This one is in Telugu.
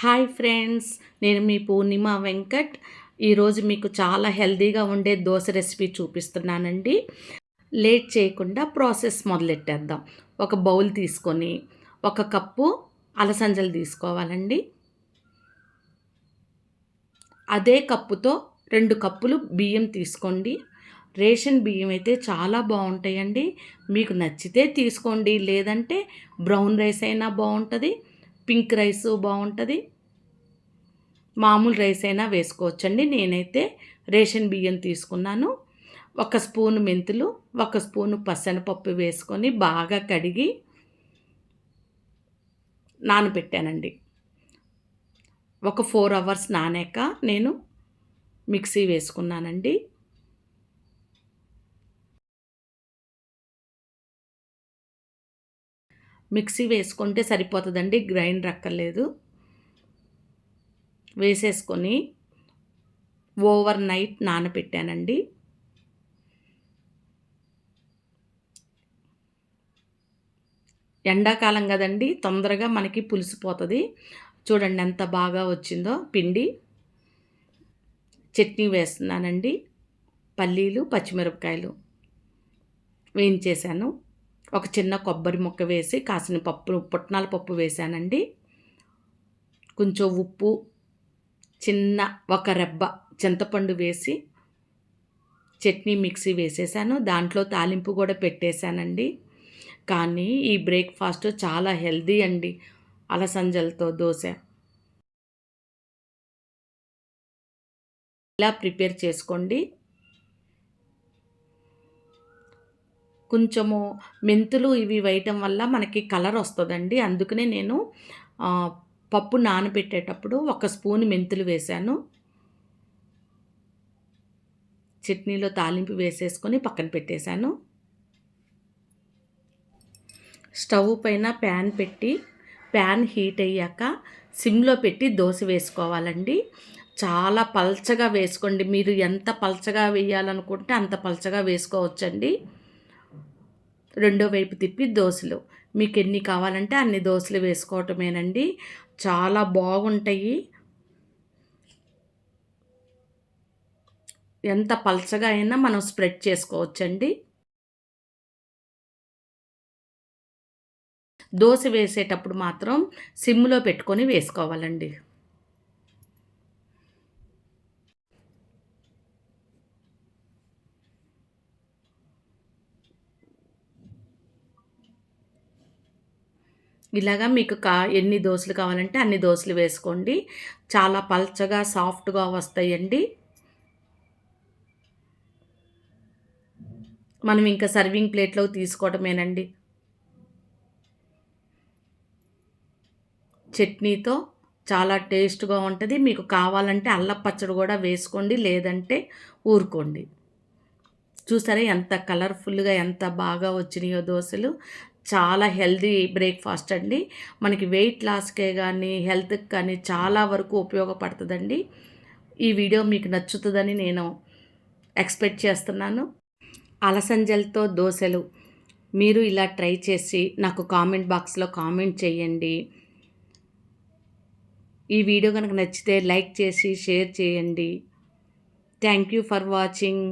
హాయ్ ఫ్రెండ్స్ నేను మీ పూర్ణిమ వెంకట్. ఈరోజు మీకు చాలా హెల్దీగా ఉండే దోశ రెసిపీ చూపిస్తున్నానండి. లేట్ చేయకుండా ప్రాసెస్ మొదలెట్టేద్దాం. ఒక బౌల్ తీసుకొని ఒక కప్పు అలసంజలు తీసుకోవాలండి. అదే కప్పుతో రెండు కప్పులు బియ్యం తీసుకోండి. రేషన్ బియ్యం అయితే చాలా బాగుంటాయండి. మీకు నచ్చితే తీసుకోండి లేదంటే బ్రౌన్ రైస్ అయినా బాగుంటుంది. పింక్ రైస్ బాగుంటుంది. మామూలు రైస్ అయినా వేసుకోవచ్చండి. నేనైతే రేషన్ బియ్యం తీసుకున్నాను. ఒక స్పూన్ మెంతులు ఒక స్పూను పసనపప్పు వేసుకొని బాగా కడిగి నానబెట్టానండి. ఒక ఫోర్ అవర్స్ నానాక నేను మిక్సీ వేసుకున్నానండి. మిక్సీ వేసుకుంటే సరిపోతుందండి గ్రైండర్ అక్కర్లేదు. వేసేసుకొని ఓవర్ నైట్ నానబెట్టానండి ఎండాకాలం కదండి తొందరగా మనకి పులిసిపోతుంది చూడండి ఎంత బాగా వచ్చిందో పిండి. చట్నీ వేస్తున్నానండి పల్లీలు పచ్చిమిరపకాయలు వేయించేసాను ఒక చిన్న కొబ్బరి ముక్క వేసి కాసిన పప్పు పుట్నాల పప్పు వేసానండి. కొంచెం ఉప్పు చిన్న ఒక రెబ్బ చింతపండు వేసి చట్నీ మిక్సీ వేసేసాను. దాంట్లో తాలింపు కూడా పెట్టేశానండి. కానీ ఈ బ్రేక్ఫాస్ట్ చాలా హెల్దీ అండి అలసంజలతో దోశ. ఇలా ప్రిపేర్ చేసుకోండి. కొంచెము మెంతులు ఇవి వేయటం వల్ల మనకి కలర్ వస్తుందండి. అందుకనే నేను పప్పు నానబెట్టేటప్పుడు ఒక స్పూన్ మెంతులు వేశాను. చట్నీలో తాలింపు వేసేసుకొని పక్కన పెట్టేశాను. స్టవ్ పైన ప్యాన్ పెట్టి ప్యాన్ హీట్ అయ్యాక సిమ్లో పెట్టి దోశ వేసుకోవాలండి. చాలా పల్చగా వేసుకోండి. మీరు ఎంత పల్చగా వేయాలనుకుంటే అంత పల్చగా వేసుకోవచ్చండి. రెండో వైపు తిప్పి దోశలు. మీకు ఎన్ని కావాలంటే అన్ని దోశలు వేసుకోవటమేనండి. చాలా బాగుంటాయి. ఎంత పలచగా అయినా మనం స్ప్రెడ్ చేసుకోవచ్చండి. దోశ వేసేటప్పుడు మాత్రం సిమ్లో పెట్టుకొని వేసుకోవాలండి. ఇలాగా మీకు కా ఎన్ని దోశలు కావాలంటే అన్ని దోశలు వేసుకోండి. చాలా పల్చగా సాఫ్ట్గా వస్తాయండి. మనం ఇంకా సర్వింగ్ ప్లేట్లో తీసుకోవటమేనండి. చట్నీతో చాలా టేస్ట్గా ఉంటుంది. మీకు కావాలంటే అల్లం పచ్చడి కూడా వేసుకోండి లేదంటే ఊరుకోండి. చూసారా ఎంత కలర్ఫుల్గా ఎంత బాగా వచ్చినాయో దోశలు. చాలా హెల్దీ బ్రేక్ఫాస్ట్ అండి. మనకి వెయిట్ లాస్కే కానీ హెల్త్కి కానీ చాలా వరకు ఉపయోగపడుతుందండి. ఈ వీడియో మీకు నచ్చుతుందని నేను ఎక్స్పెక్ట్ చేస్తున్నాను. అలసంజలతో దోశలు మీరు ఇలా ట్రై చేసి నాకు కామెంట్ బాక్స్లో కామెంట్ చేయండి. ఈ వీడియో కనుక నచ్చితే లైక్ చేసి షేర్ చేయండి. Thank you for watching.